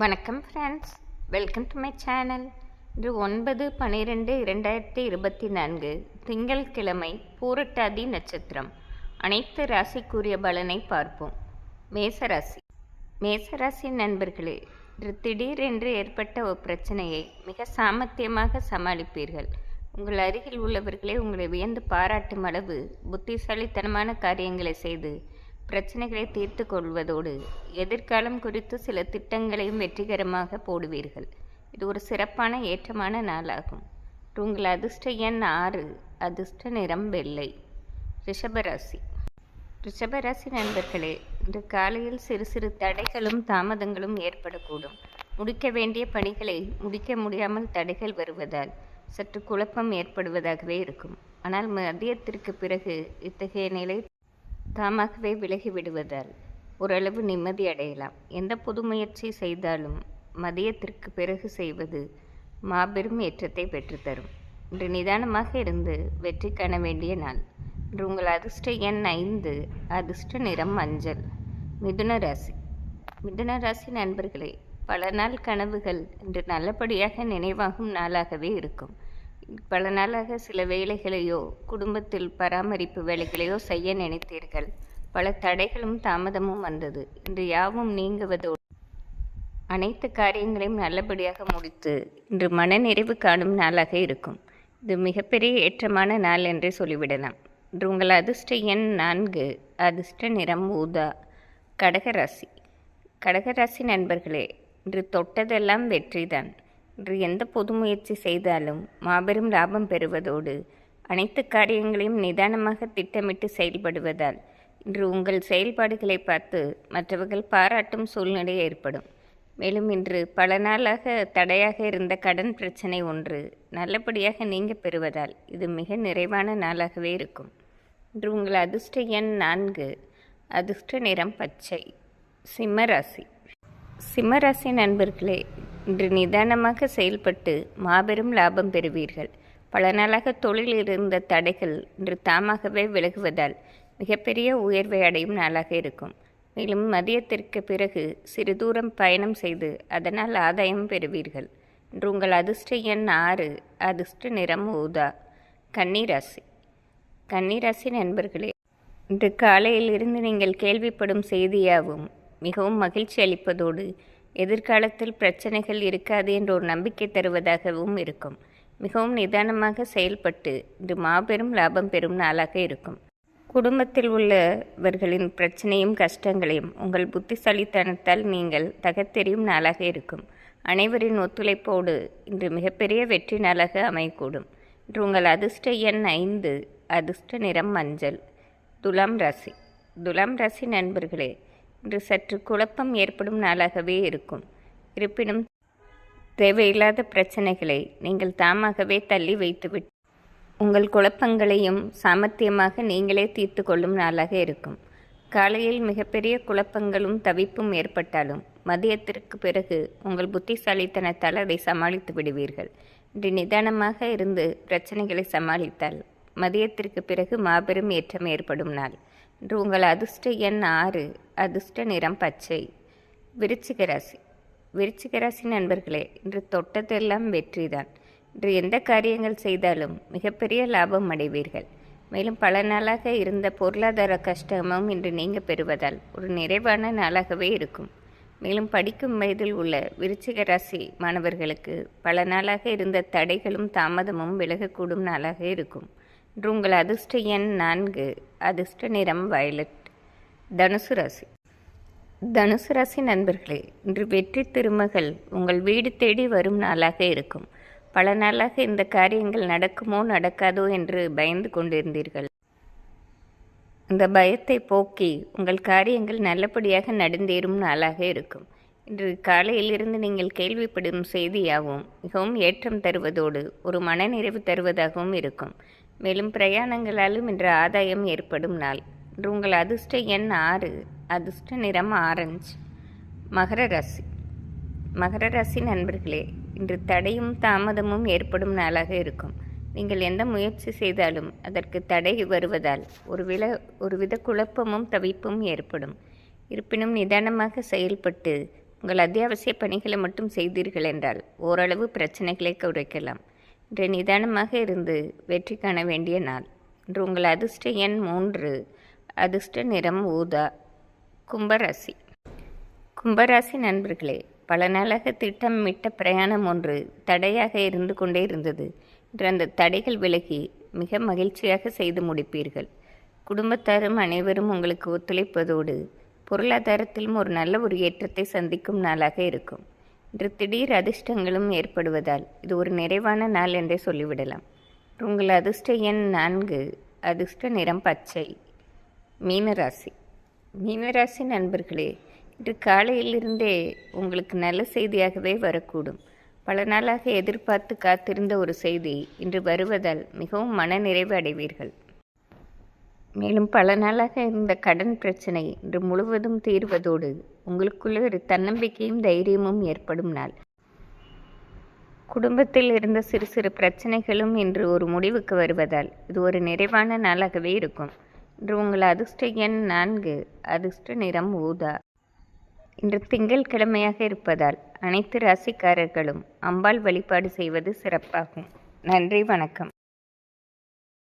வணக்கம் friends welcome to my channel இன்று ஒன்பது பன்னிரெண்டு இரண்டாயிரத்தி இருபத்தி நான்கு திங்கள்கிழமை பூரட்டாதி நட்சத்திரம். அனைத்து ராசிக்குரிய பலனை பார்ப்போம். மேசராசி. மேசராசி நண்பர்களே இன்று திடீரென்று ஏற்பட்ட ஒரு பிரச்சனையை மிக சாமர்த்தியமாக சமாளிப்பீர்கள். உங்கள் அருகில் உள்ளவர்களே உங்களை வியந்து பாராட்டும் அளவு புத்திசாலித்தனமான காரியங்களை செய்து பிரச்சனைகளை தீர்த்து கொள்வதோடு எதிர்காலம் குறித்து சில திட்டங்களையும் வெற்றிகரமாக போடுவீர்கள். இது ஒரு சிறப்பான ஏற்றமான நாளாகும். உங்கள் அதிர்ஷ்ட எண் ஆறு அதிர்ஷ்ட நிறம் வெள்ளை. ரிஷபராசி. ரிஷபராசி நண்பர்களே இன்று காலையில் சிறு சிறு தடைகளும் தாமதங்களும் ஏற்படக்கூடும். முடிக்க வேண்டிய பணிகளை முடிக்க முடியாமல் தடைகள் வருவதால் சற்று குழப்பம் ஏற்படுவதாகவே இருக்கும். ஆனால் மதியத்திற்கு பிறகு இத்தகைய நிலை தாமாகவே விலகி விடுவதால் ஓரளவு நிம்மதி அடையலாம். எந்த புது முயற்சி செய்தாலும் மதியத்திற்கு பிறகு செய்வது மாபெரும் ஏற்றத்தை பெற்றுத்தரும். இன்று நிதானமாக இருந்து வெற்றி காண வேண்டிய நாள். இன்று உங்கள் அதிர்ஷ்ட எண் ஐந்து அதிர்ஷ்ட நிறம் மஞ்சள். மிதுன ராசி. மிதுன ராசி நண்பர்களே பல நாள் கனவுகள் இன்று நல்லபடியாக நினைவாகும் நாளாகவே இருக்கும். பல நாளாக சில வேலைகளையோ குடும்பத்தில் பராமரிப்பு வேலைகளையோ செய்ய நினைத்தீர்கள். பல தடைகளும் தாமதமும் வந்தது. இன்று யாவும் நீங்குவதோடு அனைத்து காரியங்களையும் நல்லபடியாக முடித்து இன்று மனநிறைவு காணும் நாளாக இருக்கும். இது மிகப்பெரிய ஏற்றமான நாள் என்றே சொல்லிவிடலாம். இன்று உங்கள் அதிர்ஷ்ட எண் நான்கு அதிர்ஷ்ட நிறம் ஊதா கடகராசி. கடகராசி நண்பர்களே இன்று தொட்டதெல்லாம் வெற்றிதான். இன்று எந்த பொது முயற்சி செய்தாலும் மாபெரும் லாபம் பெறுவதோடு அனைத்து காரியங்களையும் நிதானமாக திட்டமிட்டு செயல்படுவதால் இன்று உங்கள் செயல்பாடுகளை பார்த்து மற்றவர்கள் பாராட்டும் சூழ்நிலை ஏற்படும். மேலும் இன்று பல நாளாக தடையாக இருந்த கடன் பிரச்சனை ஒன்று நல்லபடியாக நீங்க பெறுவதால் இது மிக நிறைவான நாளாகவே இருக்கும். இன்று உங்கள் அதிர்ஷ்ட எண் நான்கு அதிர்ஷ்ட நிறம் பச்சை. சிம்மராசி சிம்மராசி நண்பர்களே இன்று நிதானமாக செயல்பட்டு மாபெரும் லாபம் பெறுவீர்கள். பல நாளாக தொழில் இருந்த தடைகள் இன்று தாமாகவே விலகுவதால் மிகப்பெரிய உயர்வை அடையும் நாளாக இருக்கும். மேலும் மதியத்திற்கு பிறகு சிறு தூரம் பயணம் செய்து அதனால் ஆதாயம் பெறுவீர்கள். இன்று உங்கள் அதிர்ஷ்ட எண் ஆறு அதிர்ஷ்ட நிறம் ஊதா. கன்னிராசி. கன்னிராசி நண்பர்களே இன்று காலையில் இருந்து நீங்கள் கேள்விப்படும் செய்தியாகவும் மிகவும் மகிழ்ச்சி அளிப்பதோடு எதிர்காலத்தில் பிரச்சனைகள் இருக்காது என்ற ஒரு நம்பிக்கை தருவதாகவும் இருக்கும். மிகவும் நிதானமாக செயல்பட்டு இது மாபெரும் லாபம் பெறும் நாளாக இருக்கும். குடும்பத்தில் உள்ளவர்களின் பிரச்சனையும் கஷ்டங்களையும் உங்கள் புத்திசாலித்தனத்தால் நீங்கள் தகத்தெறியும் நாளாக இருக்கும். அனைவரின் ஒத்துழைப்போடு இன்று மிகப்பெரிய வெற்றி நாளாக அமையக்கூடும். இன்று உங்கள் அதிர்ஷ்ட எண் ஐந்து அதிர்ஷ்ட நிறம் மஞ்சள் துலாம் ராசி. துலாம் ராசி நண்பர்களே இன்று சற்று குழப்பம் ஏற்படும் நாளாகவே இருக்கும். இருப்பினும் தேவையில்லாத பிரச்சனைகளை நீங்கள் தாமாகவே தள்ளி வைத்துவிட்டு உங்கள் குழப்பங்களையும் சாமர்த்தியமாக நீங்களே தீர்த்து கொள்ளும் நாளாக இருக்கும். காலையில் மிகப்பெரிய குழப்பங்களும் தவிப்பும் ஏற்பட்டாலும் மதியத்திற்கு பிறகு உங்கள் புத்திசாலித்தனத்தால் அதை சமாளித்து விடுவீர்கள். இன்று நிதானமாக இருந்து பிரச்சனைகளை சமாளித்தால் மதியத்திற்கு பிறகு மாபெரும் ஏற்றம் ஏற்படும் நாள். உங்கள் அதிர்ஷ்ட எண் ஆறு அதிர்ஷ்ட நிறம் பச்சை. விருச்சிக ராசி. விருச்சிக ராசி நண்பர்களே இன்று தொட்டதெல்லாம் வெற்றிதான். இன்று எந்த காரியங்கள் செய்தாலும் மிகப்பெரிய லாபம் அடைவீர்கள். மேலும் பல நாளாக இருந்த பொருளாதார கஷ்டமும் இன்று நீங்க பெறுவதால் ஒரு நிறைவான நாளாகவே இருக்கும். மேலும் படிக்கும் வயதில் உள்ள விருச்சிக ராசி மாணவர்களுக்கு பல நாளாக இருந்த தடைகளும் தாமதமும் விலகக்கூடும் நாளாக இருக்கும். இன்று உங்கள் அதிர்ஷ்ட எண் நான்கு அதிர்ஷ்ட நிறம் வயலட் தனுசு ராசி. தனுசு ராசி நண்பர்களே இன்று வெற்றி திருமகள் உங்கள் வீடு தேடி வரும் நாளாக இருக்கும். பல நாளாக இந்த காரியங்கள் நடக்குமோ நடக்காதோ என்று பயந்து கொண்டிருந்தீர்கள். இந்த பயத்தை போக்கி உங்கள் காரியங்கள் நல்லபடியாக நடந்தேறும் நாளாக இருக்கும். இன்று காலையிலிருந்து நீங்கள் கேள்விப்படும் செய்தியாகவும் மிகவும் ஏற்றம் தருவதோடு ஒரு மனநிறைவு தருவதாகவும் இருக்கும். மேலும் பிரயாணங்களாலும் இன்று ஆதாயம் ஏற்படும் நாள். இன்று உங்கள் அதிர்ஷ்ட எண் ஆறு. அதிர்ஷ்ட நிறம் ஆரஞ்சு. மகர ராசி. மகர ராசி நண்பர்களே இன்று தடையும் தாமதமும் ஏற்படும் நாளாக இருக்கும். நீங்கள் எந்த முயற்சி செய்தாலும் அதற்கு தடை வருவதால் ஒரு வில ஒருவித குழப்பமும் தவிப்பும் ஏற்படும். இருப்பினும் நிதானமாக செயல்பட்டு உங்கள் அத்தியாவசிய பணிகளை மட்டும் செய்தீர்கள் என்றால் ஓரளவு பிரச்சனைகளை குறைக்கலாம். இன்று நிதானமாக இருந்து வெற்றி காண வேண்டிய நாள். இன்று உங்கள் அதிர்ஷ்ட எண் மூன்று. அதிர்ஷ்ட நிறம் ஊதா. கும்பராசி. கும்பராசி நண்பர்களே பல நாளாக திட்டமிட்ட பிரயாணம் ஒன்று தடையாக இருந்து கொண்டே இருந்தது. இன்று அந்த தடைகள் விலகி மிக மகிழ்ச்சியாக செய்து முடிப்பீர்கள். குடும்பத்தாரும் அனைவரும் உங்களுக்கு ஒத்துழைப்பதோடு பொருளாதாரத்திலும் ஒரு நல்ல ஒரு ஏற்றத்தை சந்திக்கும் நாளாக இருக்கும். இன்று திடீர் அதிர்ஷ்டங்களும் ஏற்படுவதால். இது ஒரு நிறைவான நாள் என்றே சொல்லிவிடலாம். உங்கள் அதிர்ஷ்ட எண் நான்கு. அதிர்ஷ்ட நிறம் பச்சை. மீனராசி. மீனராசி நண்பர்களே இன்று காலையிலிருந்தே உங்களுக்கு நல்ல செய்தியாகவே வரக்கூடும். பல நாளாக எதிர்பார்த்து காத்திருந்த ஒரு செய்தி இன்று வருவதால் மிகவும் மனநிறைவு அடைவீர்கள். மேலும் பல நாளாக இருந்த கடன் பிரச்சனை இன்று முழுவதும் தீர்வதோடு உங்களுக்குள்ள ஒரு தன்னம்பிக்கையும் தைரியமும் ஏற்படும் நாள். குடும்பத்தில் இருந்த சிறு சிறு பிரச்சனைகளும் இன்று ஒரு முடிவுக்கு வருவதால் இது ஒரு நிறைவான நாளாகவே இருக்கும். இன்று உங்கள் அதிர்ஷ்ட எண் நான்கு அதிர்ஷ்ட நிறம் ஊதா. இன்று திங்கள் கிழமையாக இருப்பதால் அனைத்து ராசிக்காரர்களும் அம்பாள் வழிபாடு செய்வது சிறப்பாகும். நன்றி வணக்கம்.